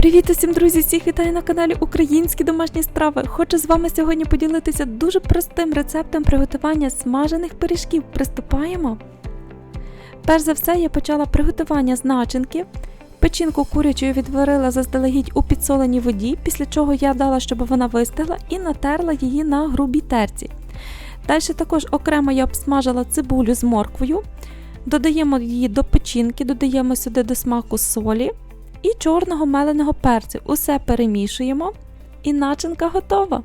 Привіт усім, друзі! Всіх вітаю на каналі Українські домашні страви. Хочу з вами сьогодні поділитися дуже простим рецептом приготування смажених пиріжків. Приступаємо. Перш за все, я почала приготування з начинки. Печінку курячою відварила заздалегідь у підсоленій воді, після чого я дала, щоб вона вистигла, і натерла її на грубій терці. Далі також окремо я обсмажила цибулю з морквою. Додаємо її до печінки, додаємо сюди до смаку солі і чорного меленого перцю. Усе перемішуємо і начинка готова.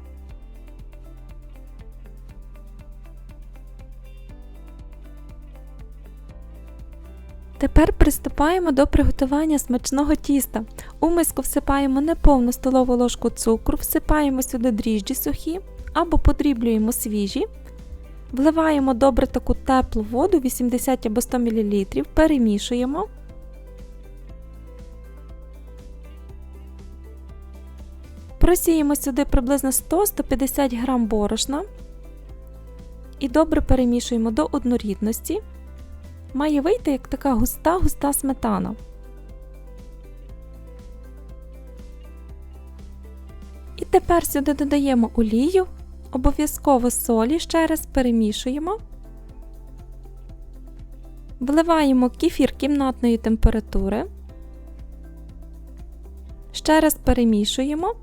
Тепер приступаємо до приготування смачного тіста. У миску всипаємо неповну столову ложку цукру, всипаємо сюди дріжджі сухі або подріблюємо свіжі. Вливаємо добре таку теплу воду 80 або 100 мл, перемішуємо. Просіємо сюди приблизно 100-150 г борошна і добре перемішуємо до однорідності. Має вийти як така густа-густа сметана. І тепер сюди додаємо олію, обов'язково солі, ще раз перемішуємо. Вливаємо кефір кімнатної температури. Ще раз перемішуємо.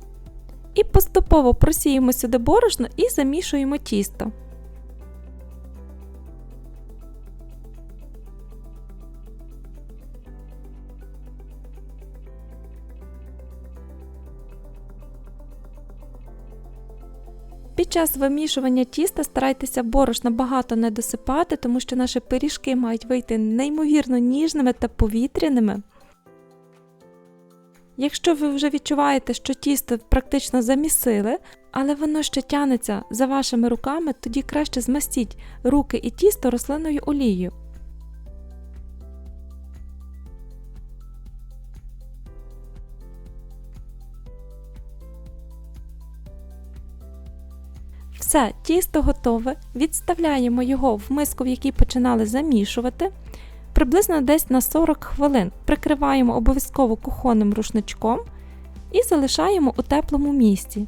І поступово просіємо сюди борошно і замішуємо тісто. Під час вимішування тіста старайтеся борошна багато не досипати, тому що наші пиріжки мають вийти неймовірно ніжними та повітряними. Якщо ви вже відчуваєте, що тісто практично замісили, але воно ще тянеться за вашими руками, тоді краще змастіть руки і тісто рослинною олією. Все, тісто готове. Відставляємо його в миску, в якій починали замішувати. Приблизно десь на 40 хвилин прикриваємо обов'язково кухонним рушничком і залишаємо у теплому місці.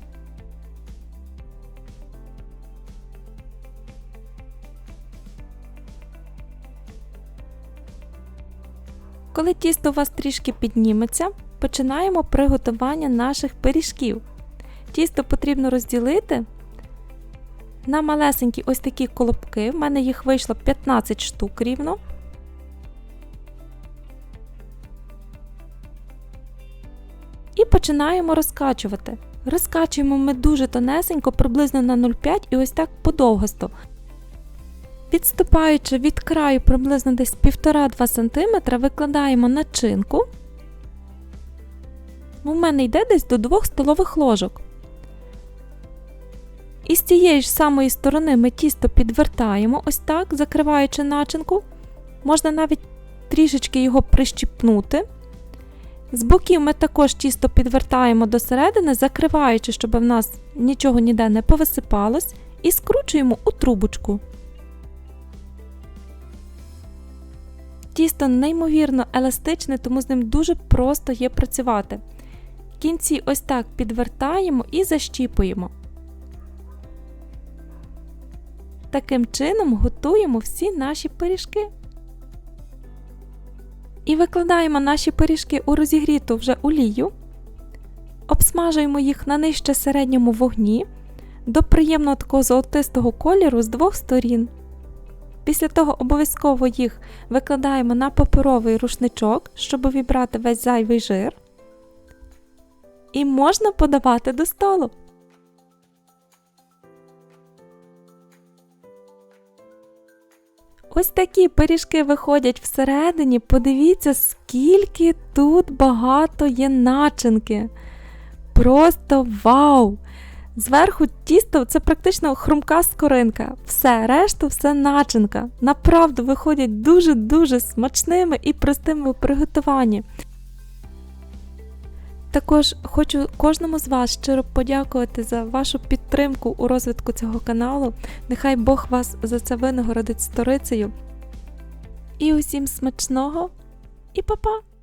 Коли тісто у вас трішки підніметься, починаємо приготування наших пиріжків. Тісто потрібно розділити на малесенькі ось такі колобки. В мене їх вийшло 15 штук рівно. Починаємо розкачувати. Розкачуємо ми дуже тонесенько, приблизно на 0,5 і ось так подовгосто. Відступаючи від краю приблизно десь 1,5-2 см, викладаємо начинку. У мене йде десь до 2 столових ложок. І з цієї ж самої сторони ми тісто підвертаємо, ось так, закриваючи начинку. Можна навіть трішечки його прищіпнути. З боків ми також тісто підвертаємо до середини, закриваючи, щоб в нас нічого ніде не повисипалось, і скручуємо у трубочку. Тісто неймовірно еластичне, тому з ним дуже просто є працювати. Кінці ось так підвертаємо і защіпуємо. Таким чином готуємо всі наші пиріжки. І викладаємо наші пиріжки у розігріту вже олію, обсмажуємо їх на нижче середньому вогні до приємного такого золотистого кольору з двох сторін. Після того обов'язково їх викладаємо на паперовий рушничок, щоб вібрати весь зайвий жир. І можна подавати до столу. Ось такі пиріжки виходять всередині. Подивіться, скільки тут багато є начинки. Просто вау! Зверху тісто це практично хрумка скоринка. Все, решту все начинка. Направду виходять дуже-дуже смачними і простими у приготуванні. Також хочу кожному з вас щиро подякувати за вашу підтримку у розвитку цього каналу. Нехай Бог вас за це винагородить сторицею. І усім смачного і па-па!